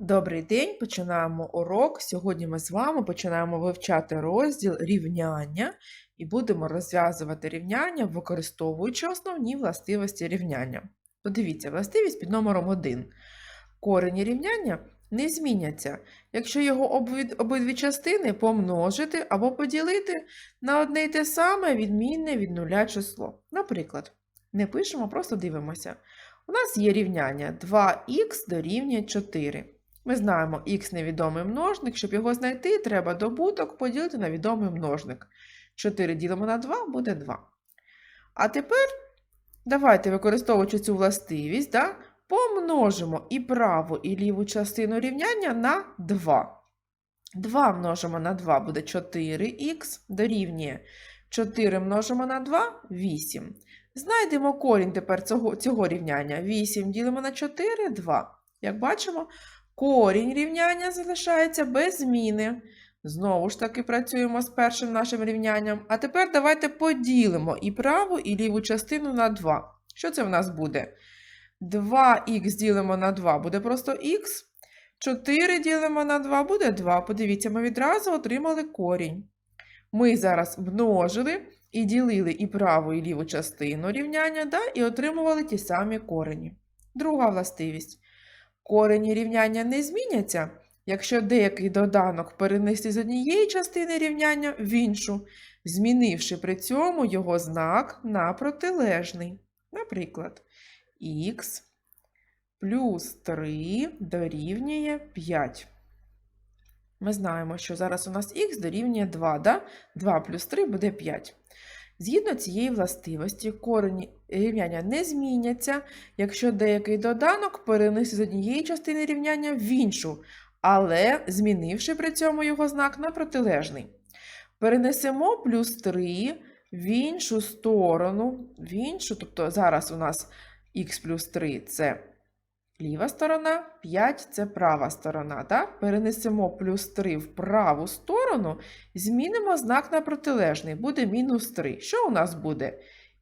Добрий день, починаємо урок. Сьогодні ми з вами починаємо вивчати розділ рівняння і будемо розв'язувати рівняння, використовуючи основні властивості рівняння. Подивіться, властивість під номером 1. Корені рівняння не зміняться, якщо його обидві частини помножити або поділити на одне й те саме відмінне від нуля число. Наприклад, не пишемо, просто дивимося. У нас є рівняння 2х дорівнює 4. Ми знаємо х невідомий множник. Щоб його знайти, треба добуток поділити на відомий множник. 4 ділимо на 2 буде 2. А тепер давайте, використовуючи цю властивість, да, помножимо і праву, і ліву частину рівняння на 2. 2 множимо на 2 буде 4х дорівнює 4 множимо на 2 8. Знайдемо корінь тепер цього, цього рівняння. 8 ділимо на 4 2. Як бачимо, корінь рівняння залишається без зміни. Знову ж таки працюємо з першим нашим рівнянням. А тепер давайте поділимо і праву, і ліву частину на 2. Що це в нас буде? 2х ділимо на 2 буде просто х. 4 ділимо на 2 буде 2. Подивіться, ми відразу отримали корінь. Ми зараз множили і ділили і праву, і ліву частину рівняння, да, і отримували ті самі корені. Друга властивість. Корені рівняння не зміняться, якщо деякий доданок перенести з однієї частини рівняння в іншу, змінивши при цьому його знак на протилежний. Наприклад, х плюс 3 дорівнює 5. Ми знаємо, що зараз у нас х дорівнює 2, да? 2 плюс 3 буде 5. Згідно цієї властивості, корені рівняння не зміняться, якщо деякий доданок перенести з однієї частини рівняння в іншу, але змінивши при цьому його знак на протилежний. Перенесемо плюс 3 в іншу сторону, в іншу, тобто зараз у нас х плюс 3 це ліва сторона, 5 це права сторона. Так? Перенесемо плюс 3 в праву сторону, змінимо знак на протилежний, буде мінус 3. Що у нас буде?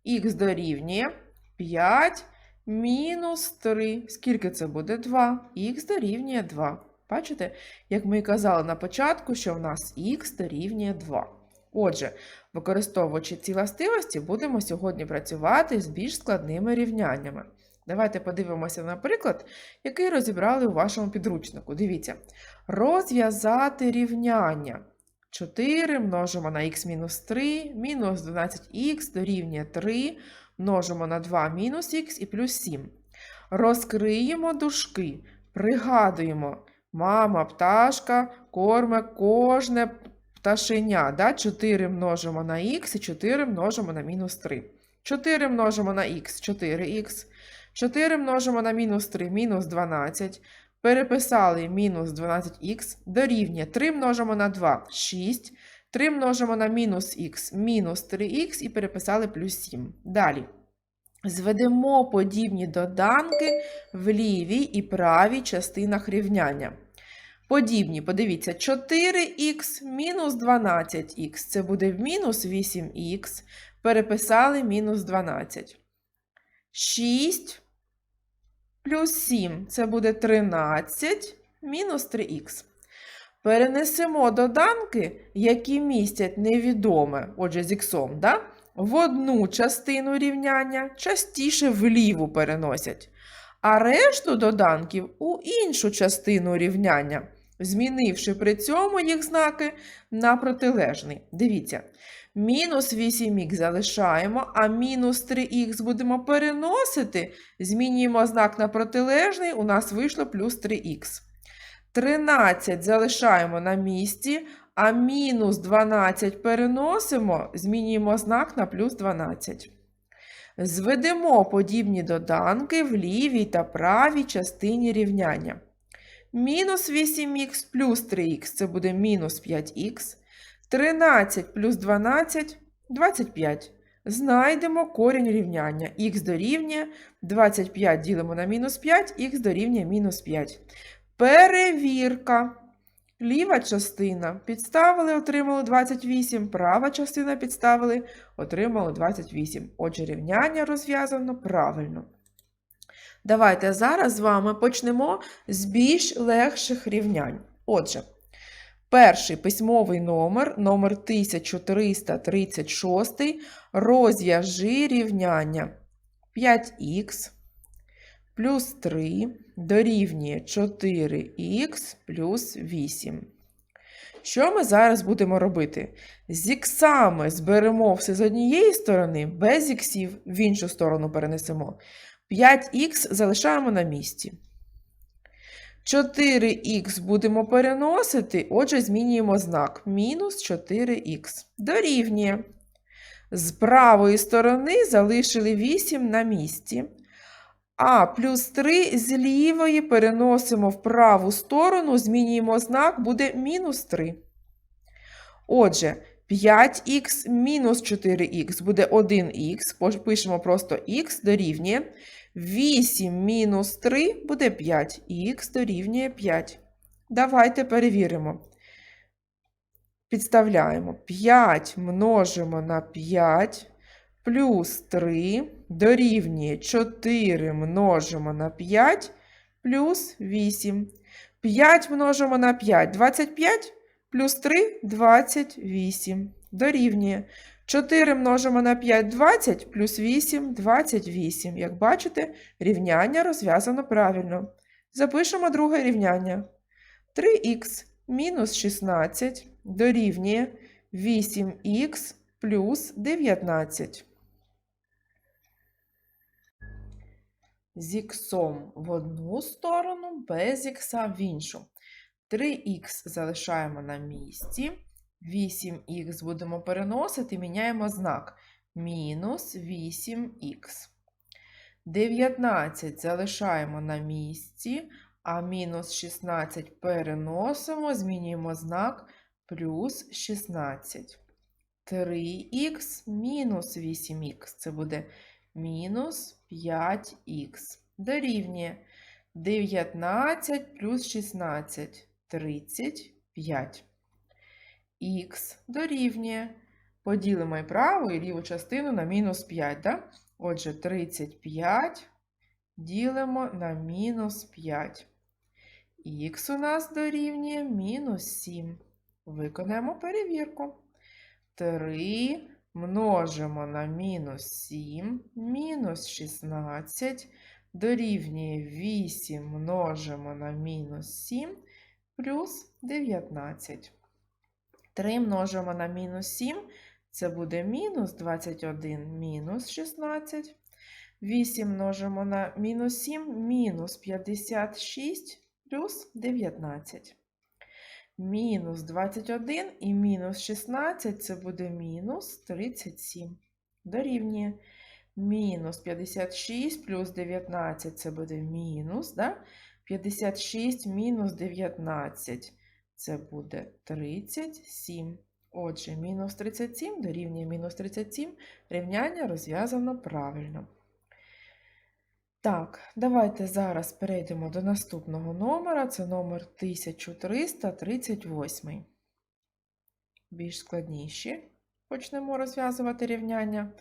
Х дорівнює 5 мінус 3. Скільки це буде? 2. Х дорівнює 2. Бачите, як ми і казали на початку, що в нас х дорівнює 2. Отже, використовуючи ці властивості, будемо сьогодні працювати з більш складними рівняннями. Давайте подивимося на приклад, який розібрали у вашому підручнику. Дивіться. Розв'язати рівняння. 4 множимо на х мінус 3, мінус 12х дорівнює 3, множимо на 2 мінус х і плюс 7. Розкриємо дужки, пригадуємо, мама, пташка, корме кожне пташеня. Да? 4 множимо на х і 4 множимо на мінус 3. 4 множимо на х 4х. 4 множимо на мінус 3 мінус 12. Переписали мінус 12х дорівнює 3 множимо на 2 6. 3 множимо на мінус х мінус 3х і переписали плюс 7. Далі. Зведемо подібні доданки в лівій і правій частинах рівняння. Подібні, подивіться, 4х мінус 12х. Це буде мінус 8х. Переписали мінус 12. 6 плюс 7 це буде 13 мінус 3х. Перенесемо доданки, які містять невідоме, отже, з іксом, да? в одну частину рівняння, частіше в ліву переносять, а решту доданків у іншу частину рівняння, змінивши при цьому їх знаки на протилежний. Дивіться. Мінус 8х залишаємо, а мінус 3х будемо переносити. Змінюємо знак на протилежний, у нас вийшло плюс 3х. 13 залишаємо на місці, а мінус 12 переносимо, змінюємо знак на плюс 12. Зведемо подібні доданки в лівій та правій частині рівняння. Мінус 8х плюс 3х це буде мінус 5х. 13 плюс 12 25. Знайдемо корінь рівняння. Х дорівнює 25 ділимо на мінус 5, х дорівнює мінус 5. Перевірка. Ліва частина підставили, отримали 28. Права частина підставили, отримали 28. Отже, рівняння розв'язано правильно. Давайте зараз з вами почнемо з більш легших рівнянь. Отже, перший письмовий номер, номер 1336, розв'яжи рівняння 5х плюс 3 дорівнює 4х плюс 8. Що ми зараз будемо робити? З іксами зберемо все з однієї сторони, без іксів в іншу сторону перенесемо. 5х залишаємо на місці. 4х будемо переносити, отже, змінюємо знак. Мінус 4х. Дорівнює. З правої сторони залишили 8 на місці. А плюс 3 з лівої переносимо в праву сторону, змінюємо знак, буде мінус 3. Отже, 5х мінус 4х буде 1х, пишемо просто х дорівнює. 8 мінус 3 буде 5, х дорівнює 5. Давайте перевіримо. Підставляємо 5 множимо на 5 плюс 3 дорівнює 4 множимо на 5 плюс 8. 5 множимо на 5 25 плюс 3 28. Дорівнює 4 множимо на 5 20 плюс 8 28. Як бачите, рівняння розв'язано правильно. Запишемо друге рівняння. 3х мінус 16 дорівнює 8х плюс 19. З іксом в одну сторону, без ікса в іншу. 3х залишаємо на місці. 8х будемо переносити, міняємо знак. Мінус 8х. 19 залишаємо на місці, а мінус 16 переносимо, змінюємо знак плюс 16. 3х мінус 8х. Це буде мінус 5х. Дорівнює 19 плюс 16 35. Х дорівнює. Поділимо і праву, і ліву частину на мінус 5. Да? Отже, 35 ділимо на мінус 5. Х у нас дорівнює мінус 7. Виконаємо перевірку. 3 множимо на мінус 7, мінус 16, дорівнює 8 множимо на мінус 7, плюс 19. 3 множимо на мінус 7, це буде мінус 21 мінус 16. 8 множимо на мінус 7, мінус 56 плюс 19. Мінус 21 і мінус 16 це буде мінус 37. Дорівнює. Мінус 56 плюс 19 це буде мінус. Да? 56 мінус 19 це буде 37. Отже, мінус 37 дорівнює мінус 37. Рівняння розв'язано правильно. Так, давайте зараз перейдемо до наступного номера. Це номер 1338. Більш складніші. Почнемо розв'язувати рівняння.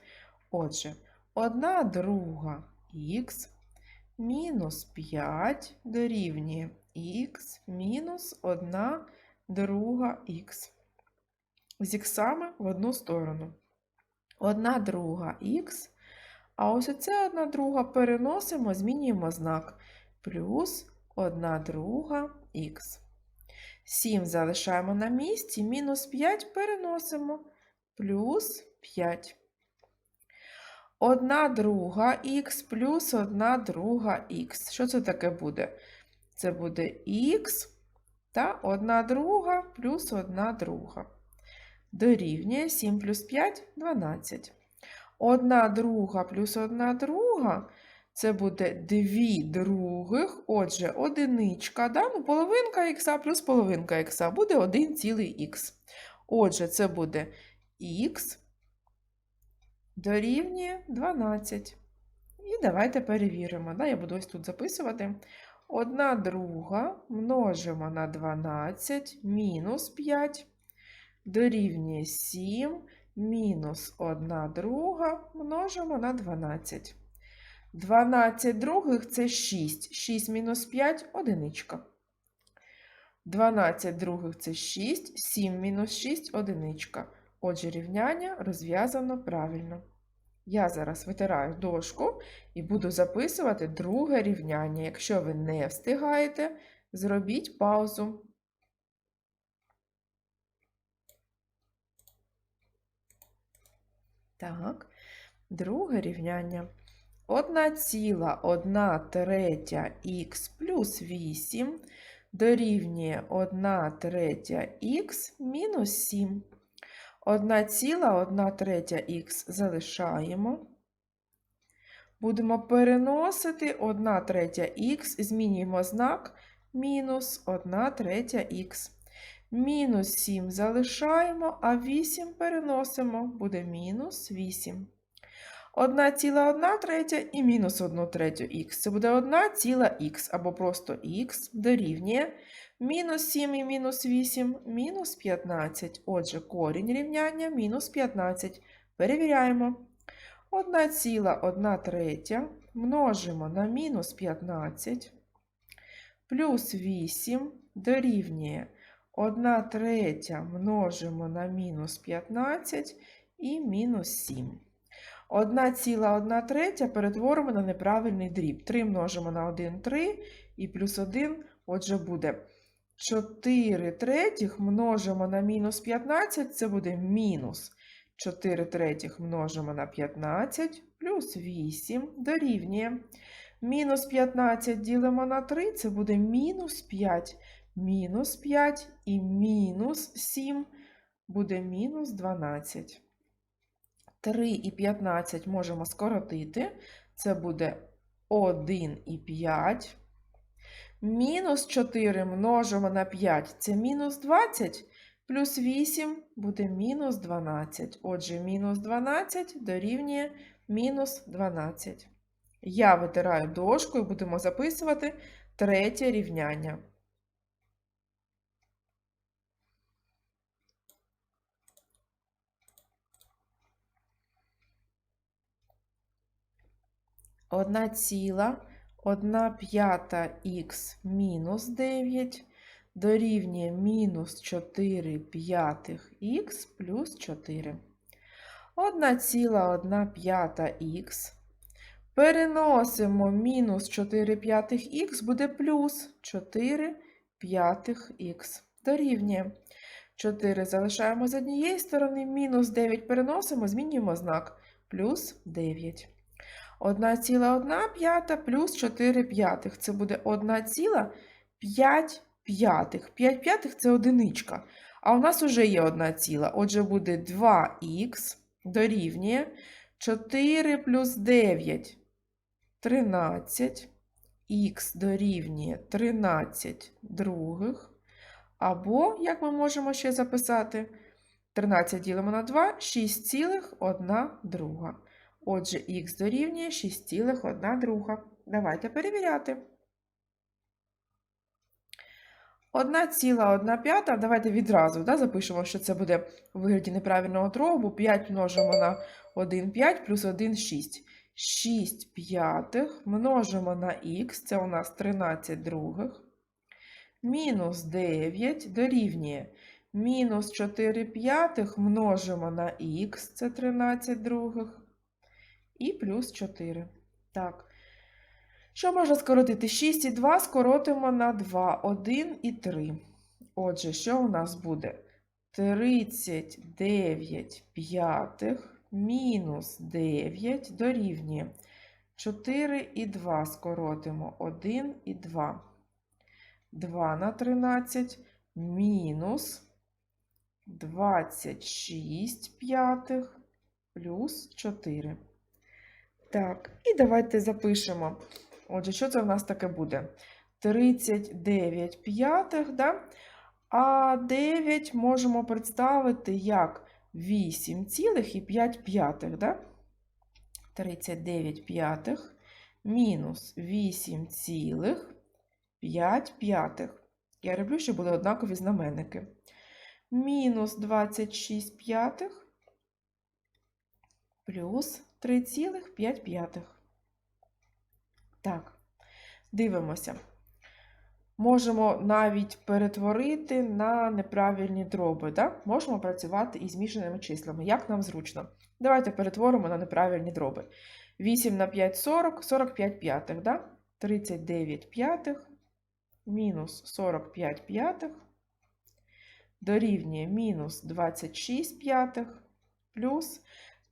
Отже, 1 друга х мінус 5 дорівнює х мінус 1 друга х. З іксами в одну сторону. 1 друга х а ось оце одна друга переносимо, змінюємо знак. Плюс 1 друга х. 7 залишаємо на місці, мінус 5 переносимо, плюс 5. 1 друга х плюс 1 друга х. Що це таке буде? Це буде х та 1 друга плюс 1 друга. Дорівнює 7 плюс 5 12. Одна друга плюс одна друга це буде дві других. Отже, одиничка, да? ну, половинка х плюс половинка х буде 1 цілий х. Отже, це буде х дорівнює 12. І давайте перевіримо. Да? Я буду ось тут записувати. Одна друга множимо на 12 мінус 5 дорівнює 7 мінус 1 друга множимо на 12. 12 других це 6. 6 мінус 5 – одиничка. 12 других це 6, 7 мінус 6 – одиничка. Отже, рівняння розв'язано правильно. Я зараз витираю дошку і буду записувати друге рівняння. Якщо ви не встигаєте, зробіть паузу. Так, друге рівняння. 1,1 третя х плюс 8 дорівнює 1 третя х мінус 7. 1,1 третя х залишаємо. Будемо переносити 1 третя х, змінюємо знак мінус 1 третя х. Мінус 7 залишаємо, а 8 переносимо, буде мінус 8. 1,1 третя і мінус 1 третю х. Це буде 1 ціла х, або просто х дорівнює мінус 7 і мінус 8, мінус 15. Отже, корінь рівняння мінус 15. Перевіряємо. 1,1 третя множимо на мінус 15 плюс 8 дорівнює 1 третя множимо на мінус 15 і мінус 7. 1,1 третя перетворимо на неправильний дріб. 3 множимо на 1 – 3 і плюс 1, отже, буде 4 третіх множимо на мінус 15, це буде мінус 4 третіх множимо на 15 плюс 8 дорівнює. Мінус 15 ділимо на 3, це буде мінус 5. Мінус 5 і мінус 7 буде мінус 12. 3 і 15 можемо скоротити. Це буде 1 і 5. Мінус 4 множимо на 5 це мінус 20. Плюс 8 буде мінус 12. Отже, мінус 12 дорівнює мінус 12. Я витираю дошку і будемо записувати третє рівняння. Одна ціла, одна п'ята х мінус 9 дорівнює мінус 4 п'ятих х плюс 4. 1,1 п'ята х. Переносимо мінус 4 п'ятих х, буде плюс 4 п'ятих х. Дорівнює 4 залишаємо з однієї сторони, мінус 9 переносимо, змінюємо знак плюс 9. 1,1 плюс 4 п'ятих. Це буде 1,5 п'ятих. 5 п'ятих – це одиничка. А у нас вже є 1 ціла. Отже, буде 2х дорівнює 4 плюс 9 – 13. Х дорівнює 13 других. Або, як ми можемо ще записати, 13 ділимо на 2 – 6,1 друга. Отже, х дорівнює 6,1 друга. Давайте перевіряти. 1,1 п'ята. Давайте відразу да, запишемо, що це буде у вигляді неправильного дробу. 5 множимо на 1 5 плюс 1 6. 6 п'ятих множимо на х, це у нас 13 других. Мінус 9 дорівнює. Мінус 4 п'ятих множимо на х, це 13 других і плюс 4. Так. Що можна скоротити? 6 і 2 скоротимо на 2, 1 і 3. Отже, що у нас буде? 39 п'ятих мінус 9 дорівнює 4 і 2 скоротимо 1 і 2. 2 на 13 мінус 26 п'ятих плюс 4. Так, і давайте запишемо. Отже, що це в нас таке буде? 39 п'ятих, да? а 9 можемо представити як 8 цілих і 5 п'ятих. Да? 39 п'ятих мінус 8 цілих 5 п'ятих. Я роблю, щоб були однакові знаменники. Мінус 26 п'ятих плюс 3,5. Так, дивимося. Можемо навіть перетворити на неправильні дроби. Да? Можемо працювати із змішаними числами, як нам зручно. Давайте перетворимо на неправильні дроби. 8 на 5 – 40, 45 п'ятих, да? 39 п'ятих мінус 45 п'ятих дорівнює мінус 26 п'ятих плюс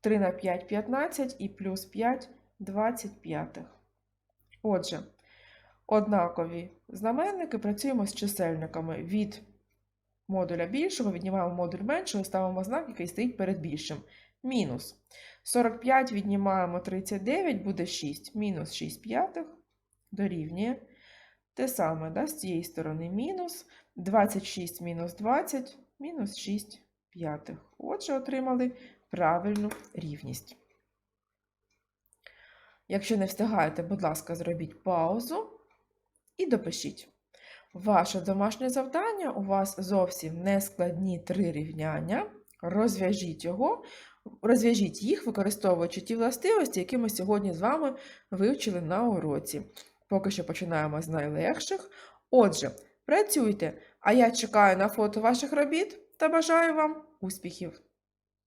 3 на 5 – 15 і плюс 5 – 25. Отже, однакові знаменники працюємо з чисельниками. Від модуля більшого віднімаємо модуль меншого, ставимо знак, який стоїть перед більшим. Мінус 45 віднімаємо 39, буде 6. Мінус 6 п'ятих дорівнює. Те саме, да, з цієї сторони мінус 26 мінус 20, мінус 6 п'ятих. Отже, отримали правильну рівність. Якщо не встигаєте, будь ласка, зробіть паузу і допишіть. Ваше домашнє завдання у вас зовсім не складні три рівняння. Розв'яжіть його, розв'яжіть їх, використовуючи ті властивості, які ми сьогодні з вами вивчили на уроці. Поки що починаємо з найлегших. Отже, працюйте, а я чекаю на фото ваших робіт та бажаю вам успіхів!